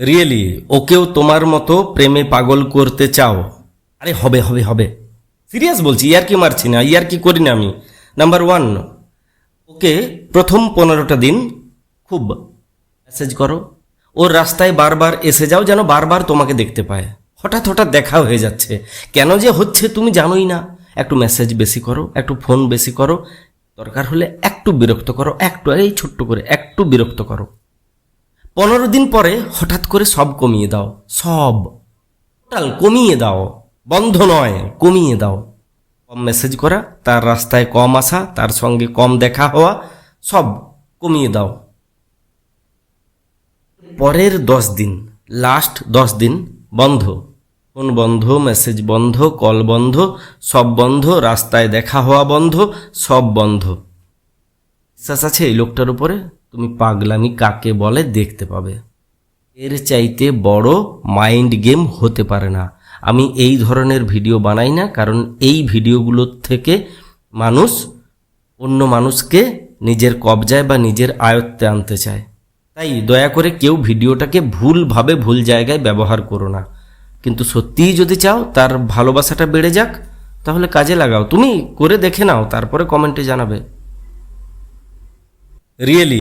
Really ওকেও তোমার মতো প্রেমে পাগল করতে চাও? আরে হবে হবে হবে। সিরিয়াস বলছি, ইয়ার কি মারছি না? ইয়ার কি করি না আমি? নাম্বার ওয়ান ওকে প্রথম পনেরোটা দিন খুব মেসেজ করো। ওর রাস্তায় বারবার এসে যাও যেন বারবার তোমাকে দেখতে পায়। হঠাৎ হঠাৎ দেখা হয়ে যাচ্ছে। কেন যে হচ্ছে তুমি জানোই না। একটু মেসেজ বেশি করো, একটু ফোন বেশি করো। দরকার হলে একটু বিরক্ত করো, একটু, এই ছোট্ট করে একটু বিরক্ত করো। পনেরো দিন পরে হঠাৎ করে সব কমিয়ে দাও, সব। টোটাল কমিয়ে দাও, বন্ধ নয়, কমিয়ে দাও। কম মেসেজ করা, তার রাস্তায় কম আসা, তার সঙ্গে কম দেখা হওয়া, সব কমিয়ে দাও। পরের দশ দিন লাস্ট দশ দিন বন্ধ। ফোন বন্ধ মেসেজ বন্ধ কল বন্ধ, সব বন্ধ, রাস্তায় দেখা হওয়া বন্ধ, সব বন্ধ। বিশ্বাস আছে এই লোকটার উপরে? তুমি পাগলামি কাকে বলে দেখতে পাবে। এর চাইতে বড় মাইন্ড গেম হতে পারে না। আমি এই ধরনের ভিডিও বানাই না, কারণ এই ভিডিওগুলোর থেকে মানুষ অন্য মানুষকে নিজের কবজায় বা নিজের আয়ত্তে আনতে চায়। তাই দয়া করে কেউ ভিডিওটাকে ভুলভাবে ভুল জায়গায় ব্যবহার করো না। কিন্তু সত্যিই যদি চাও, তার ভালোবাসাটা বেড়ে যাক, তাহলে কাজে লাগাও। তুমি করে দেখে নাও, তারপরে কমেন্টে জানাবে। রিয়েলি